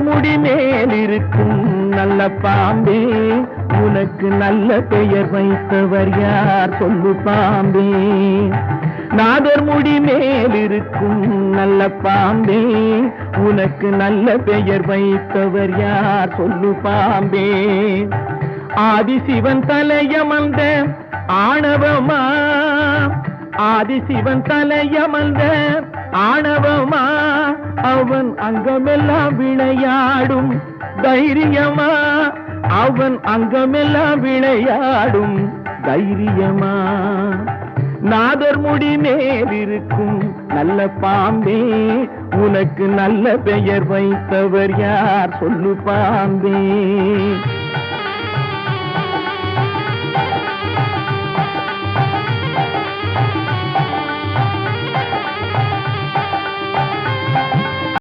முடி மேல் இருக்கும் நல்ல பாம்பே. உனக்கு நல்ல பெயர் வைத்தவர் யார்? சொல்லு பாம்பே. நாதர் முடி மேல் இருக்கும் நல்ல பாம்பே. உனக்கு நல்ல பெயர் வைத்தவர் யார்? சொல்லு பாம்பே. ஆதிசிவன் தலையமர்ந்த ஆணவமா? ஆதிசிவன் தலையமர்ந்த ஆணவ அவன் அங்கமெல்லாம் விளையாடும். தைரியமா அவன் அங்கமெல்லாம் விளையாடும். தைரியமா நாதர் முடி மேலிருக்கும் நல்ல பாம்பே உனக்கு நல்ல பெயர் வைத்தவர் யார்? சொல்லு பாம்பே.